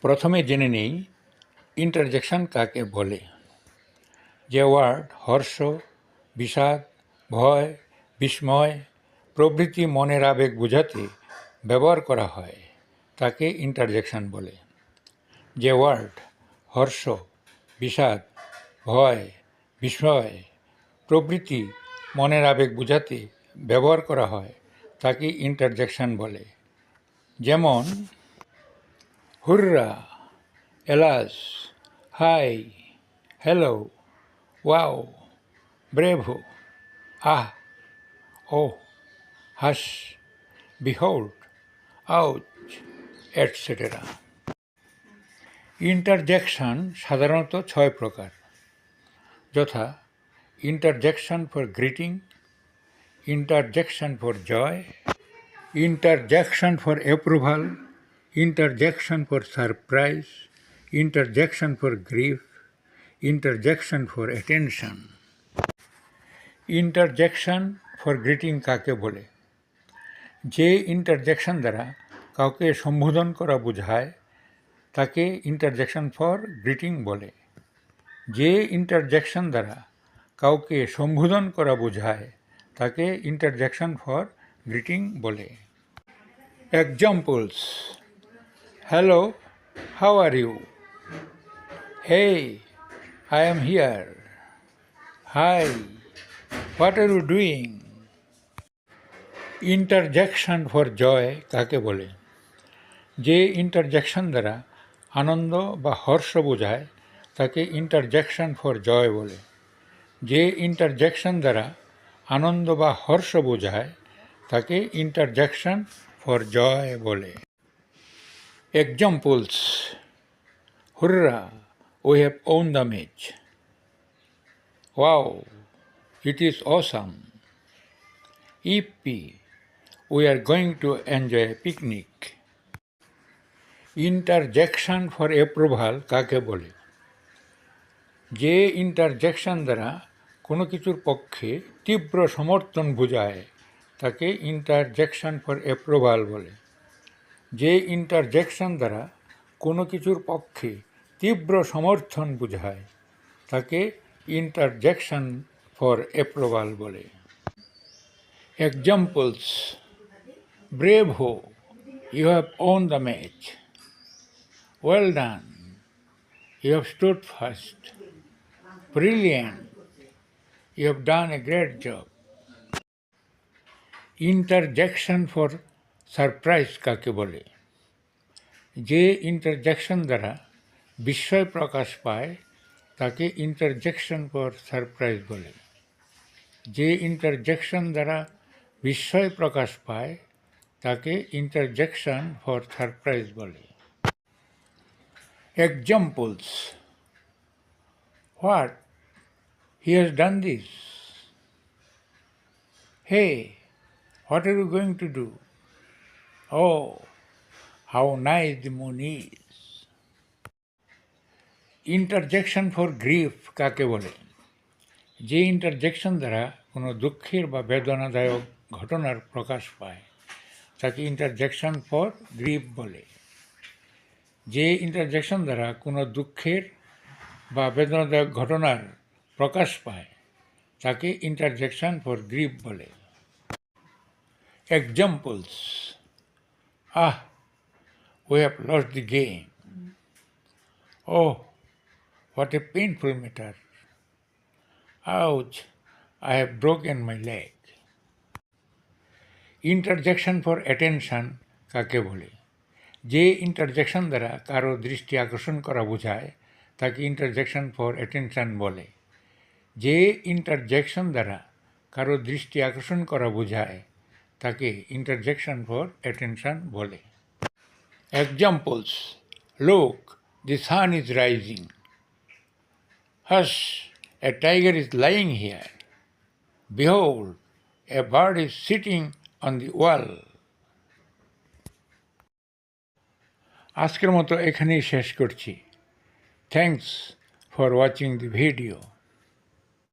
প্রথমে জেনে নেই ইন্টারজেকশন কাকে বলে? যে ওয়ার্ড হর্ষ, বিষাদ, ভয়, বিস্ময়, প্রভৃতি মনের আবেগ বোঝাতে ব্যবহার করা হয়, তাকে ইন্টারজেকশন বলে। যে ওয়ার্ড হর্ষ, বিষাদ, ভয়, বিস্ময়, প্রভৃতি মনের আবেগ বোঝাতে ব্যবহার করা হয়, তাকে ইন্টারজেকশন বলে। যেমন hurrah alas hi hello wow bravo ah oh hush behold ouch etcetera interjection সাধারণত ছয় প্রকার। যথা interjection for greeting interjection for joy interjection for approval interjection for surprise interjection for grief interjection for attention interjection for greeting কাকে বলে? যে interjection দ্বারা কাউকে সম্বোধন করা বোঝায়, তাকে ইন্টারজেকশন ফর গ্রিটিং বলে। যে ইন্টারজেকশন দ্বারা কাউকে সম্বোধন করা বোঝায়, তাকে ইন্টারজেকশন ফর গ্রিটিং বলে। Examples hello how are you hey I am here hi what are you doing interjection for joy কাকে বলে? যে ইন্টারজেকশন দ্বারা আনন্দ বা হর্ষ বোঝায়, তাকে ইন্টারজেকশন ফর জয় বলে। যে ইন্টারজেকশন দ্বারা আনন্দ বা হর্ষ বোঝায়, তাকে ইন্টারজেকশন ফর জয় বলে। Examples hurrah we have won the match wow it is awesome yippee we are going to enjoy picnic interjection for approval কাকে বলে? যে ইন্টারজেকশন দ্বারা কোনো কিছুর পক্ষে তীব্র সমর্থন বোঝায়, তাকে ইন্টারজেকশন ফর অ্যাপ্রুভাল বলে। যে ইন্টারজেকশন দ্বারা কোনো কিছুর পক্ষে তীব্র সমর্থন বোঝায়, তাকে ইন্টারজেকশন ফর অ্যাপ্রুভাল বলে। Examples bravo you have won the match well done you have stood first Brilliant. You have done a great job interjection for surprise কাকে বলে যে ইন্টারজেকশন দ্বারা বিস্ময় প্রকাশ পায় তাকে ইন্টারজেকশন ফর সারপ্রাইজ বলে যে ইন্টারজেকশন দ্বারা বিস্ময় প্রকাশ পায় তাকে ইন্টারজেকশন ফর সারপ্রাইজ বলে examples What? He has done this. Hey, what are you going to do? Oh, how nice the moon is. Interjection for grief কাকে বলে? যে ইন্টারজেকশন দ্বারা কোনো দুঃখের বা বেদনাদায়ক ঘটনার প্রকাশ পায় তাকে ইন্টারজেকশন ফর গ্রিফ বলে। যে ইন্টারজেকশন দ্বারা কোনো দুঃখের বা বেদনাদায়ক ঘটনার প্রকাশ পায় তাকে ইন্টারজেকশন ফর গ্রিপ বলে। Examples ah we have lost the game oh what a painful matter ouch I have broken my leg interjection for attention কাকে বলে? যে ইন্টারজেকশন দ্বারা কারও দৃষ্টি আকর্ষণ করা বোঝায়, তাকে ইন্টারজেকশন ফর অ্যাটেনশন বলে। যে ইন্টারজেকশন দ্বারা কারও দৃষ্টি আকর্ষণ করা বোঝায় তাকে ইন্টারজেকশন ফর অ্যাটেনশন বলে। Examples lo the sun is rising hush a tiger is lying here behold a bird is sitting on the wall আজকের মতো এখানেই শেষ করছি। Thanks for watching the video.